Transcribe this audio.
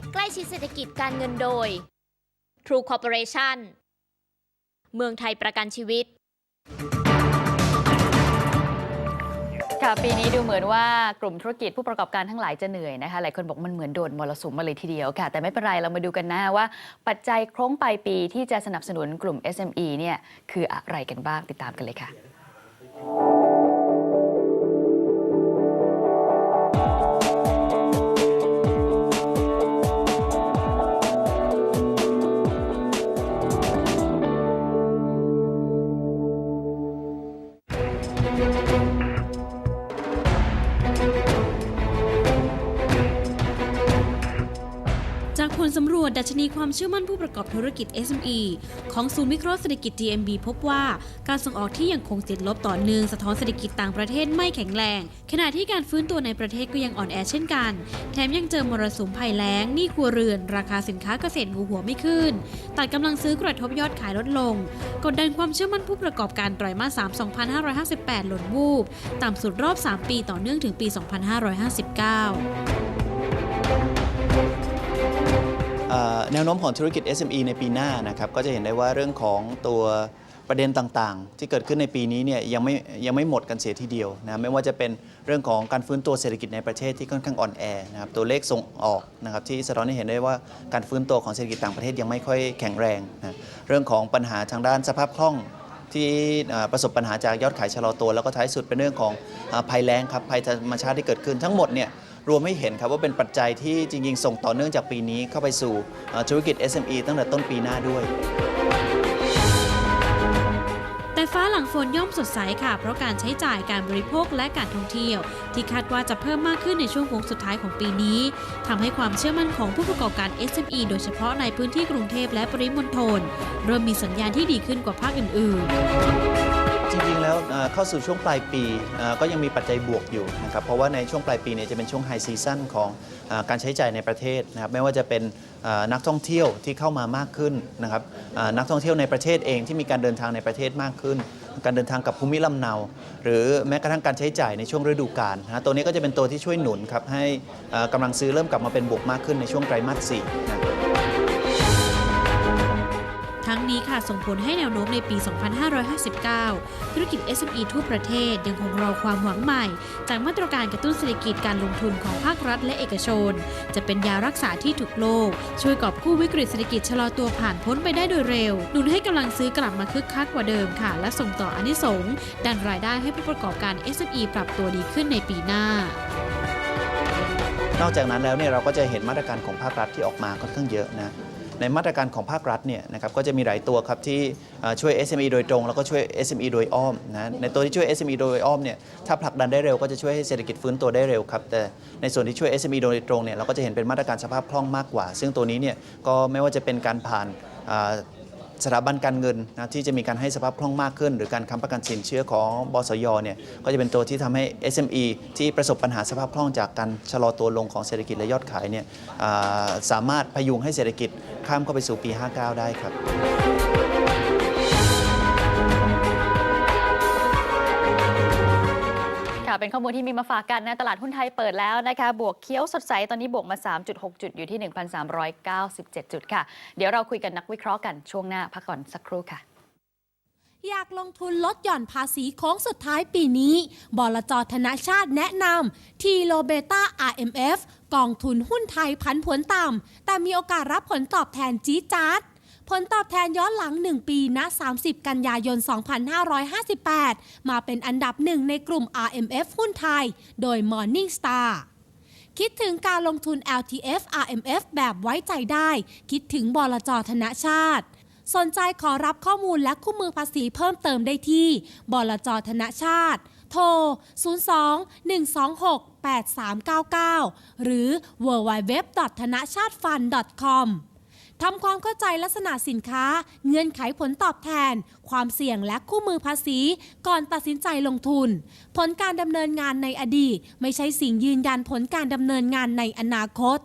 ดใกล้ชิดเศรษฐกิจการเงินโดย True Corporation เมืองไทยประกันชีวิตค่ะปีนี้ดูเหมือนว่ากลุ่มธุรกิจผู้ประกอบการทั้งหลายจะเหนื่อยนะคะหลายคนบอกมันเหมือนโดนมรสุมมาเลยทีเดียวค่ะ แต่ไม่เป็นไรเรามาดูกันนะว่า ปัจจัยโครงปลายปีที่จะสนับสนุนกลุ่ม SME เนี่ยคืออะไรกันบ้างติดตามกันเลยค่ะ ลสำรวจดัชนีความเชื่อมั่นผู้ประกอบธุรกิจ SME ของศูนย์วิเคราะห์เศรษฐกิจ DMB พบว่าการส่งออกที่ยังคงติดลบต่อเนื่องสะท้อนเศรษฐกิจต่างประเทศไม่แข็งแรง ขณะที่การฟื้นตัวในประเทศก็ยังอ่อนแอเช่นกัน แถมยังเจอมรสุมภัยแล้งหนี้ครัวเรือน ราคาสินค้าเกษตรงูหัวไม่ขึ้น ตัดกำลังซื้อกระทบยอดขายลดลง กดดันความเชื่อมั่นผู้ประกอบการไตรมาส 3 2558 หล่นวูบ ต่ำสุดรอบ 3 ปีต่อเนื่องถึงปี 2559เอ่อ แนวโน้มของธุรกิจ SME ในปีหน้านะครับก็จะเห็นได้ว่าเรื่องของตัวประเด็นต่างๆ ที่เกิดขึ้นในปีนี้เนี่ยยังไม่ยังไม่หมดกันเสียทีเดียวนะไม่ว่าจะเป็นเรื่องของการฟื้นตัวเศรษฐกิจในประเทศที่ค่อนข้างอ่อนแอนะครับตัวเลขส่งออกนะครับที่สะท้อนให้เห็นได้ว่าการฟื้นตัวของเศรษฐกิจต่างประเทศยังไม่ค่อยแข็งแรงนะเรื่องของปัญหาทางด้านสภาพคล่องที่ประสบปัญหาจากยอดขายชะลอตัว แล้วก็ท้ายสุดเป็นเรื่องของภัยแล้งครับภัยธรรมชาติที่เกิดขึ้นทั้งหมดเนี่ย รวมให้เห็นครับว่าเป็นปัจจัยที่จริงๆ ส่งต่อเนื่องจากปีนี้เข้าไปสู่ธุรกิจ SME ตั้งแต่ต้นปีหน้าด้วยแต่ฟ้าหลังฝนย่อมสดใสค่ะ เพราะการใช้จ่ายการบริโภคและการท่องเที่ยว ที่คาดว่าจะเพิ่มมากขึ้นในช่วงโค้งสุดท้ายของปีนี้ทำให้ความเชื่อมั่นของผู้ประกอบการ SME โดยเฉพาะในพื้นที่กรุงเทพและปริมณฑลเริ่มมีสัญญาณที่ดีขึ้นกว่าภาคอื่น ๆ จริงๆ แล้วเอ่อเข้าสู่ช่วงปลายปีเอ่อก็ยังมีปัจจัยบวกอยู่นะครับเพราะว่าในช่วงปลายปีเนี่ยจะเป็นช่วงไฮซีซั่นของเออการใช้จ่ายในประเทศนะครับไม่ว่าจะเป็นเอ่อนักท่องเที่ยวที่เข้ามามากขึ้นนะครับเอ่อนักท่องเที่ยวในประเทศเองที่มีการเดินทางในประเทศมากขึ้น การเดินทางกับภูมิลำเนา หรือแม้กระทั่งการใช้จ่ายในช่วงฤดูกาลนะฮะตัวนี้ก็จะเป็นตัวที่ช่วยหนุนครับให้เอ่อกำลังซื้อเริ่มกลับมาเป็นบวกมากขึ้นในช่วงไตรมาสสี่นะ ทั้งนี้ค่ะส่งผลให้แนวโน้มในปี 2559 ธุรกิจ SME ทั่วประเทศยังคงรอความหวังใหม่ จากมาตรการกระตุ้นเศรษฐกิจการลงทุนของภาครัฐและเอกชน จะเป็นยารักษาที่ถูกโลก ช่วยกอบกู้วิกฤตเศรษฐกิจชะลอตัวผ่านพ้นไปได้โดยเร็ว หนุนให้กำลังซื้อกลับมาคึกคักกว่าเดิมค่ะ และส่งต่ออนิสงส์ดันรายได้ให้ผู้ประกอบการ SME ปรับตัวดีขึ้นในปีหน้านอกจากนั้นแล้วเนี่ยเราก็จะเห็นมาตรการของภาครัฐที่ออกมาค่อนข้างเยอะนะ ในมาตรการของภาครัฐเนี่ยนะครับก็จะมีหลายตัวครับที่เอ่อช่วย SME โดยตรง แล้วก็ช่วย SME โดยอ้อมนะในตัวที่ช่วย SME โดยอ้อมเนี่ยถ้าผลักดันได้เร็วก็จะช่วยให้เศรษฐกิจฟื้นตัวได้เร็วครับแต่ในส่วนที่ช่วย SME โดยตรงเนี่ยเราก็จะเห็นเป็นมาตรการสภาพคล่องมากกว่า ซึ่งตัวนี้เนี่ยก็ไม่ว่าจะเป็นการผ่าน สถาบันการเงินนะที่จะมีการให้สภาพคล่องมากขึ้น หรือการค้ำประกันสินเชื่อของบสยเนี่ยก็จะเป็นตัวที่ทำให้ SME ที่ประสบปัญหาสภาพคล่องจากการชะลอตัวลงของเศรษฐกิจและยอดขายเนี่ยาสามารถพยุงให้เศรษฐกิจข้ามเข้าไปสู่ปี 59 ได้ครับ เป็นข้อมูลที่มีมาฝากกันนะ ตลาดหุ้นไทยเปิดแล้วนะคะ บวกเคี้ยวสดใส ตอนนี้บวกมา 3.6 จุดอยู่ที่ 1,397 จุดค่ะ เดี๋ยวเราคุยกันนักวิเคราะห์กันช่วงหน้าพักก่อนสักครู่ค่ะ อยากลงทุนลดหย่อนภาษีโค้งสุดท้ายปีนี้ บลจธนชาติแนะนำทีโลเบต้า RMF กองทุนหุ้นไทยพันผวนต่ำแต่มีโอกาสรับผลตอบแทนจี๊ดจ๊าด ผลตอบแทนย้อนหลัง 1 ปีณ 30 กันยายน 2558 มาเป็นอันดับหนึ่งในกลุ่ม RMF หุ้นไทย โดย Morningstar คิดถึงการลงทุน LTF RMF แบบไว้ใจได้ คิดถึงบลจธนาชาติ สนใจขอรับข้อมูลและคู่มือภาษีเพิ่มเติมได้ที่ บลจธนชาติ โทร 02 126 8399 หรือ www. ทำความเข้าใจลักษณะสินค้า เงื่อนไขผลตอบแทน ความเสี่ยงและคู่มือภาษี ก่อนตัดสินใจลงทุน ผลการดำเนินงานในอดีต ไม่ใช่สิ่งยืนยันผลการดำเนินงานในอนาคต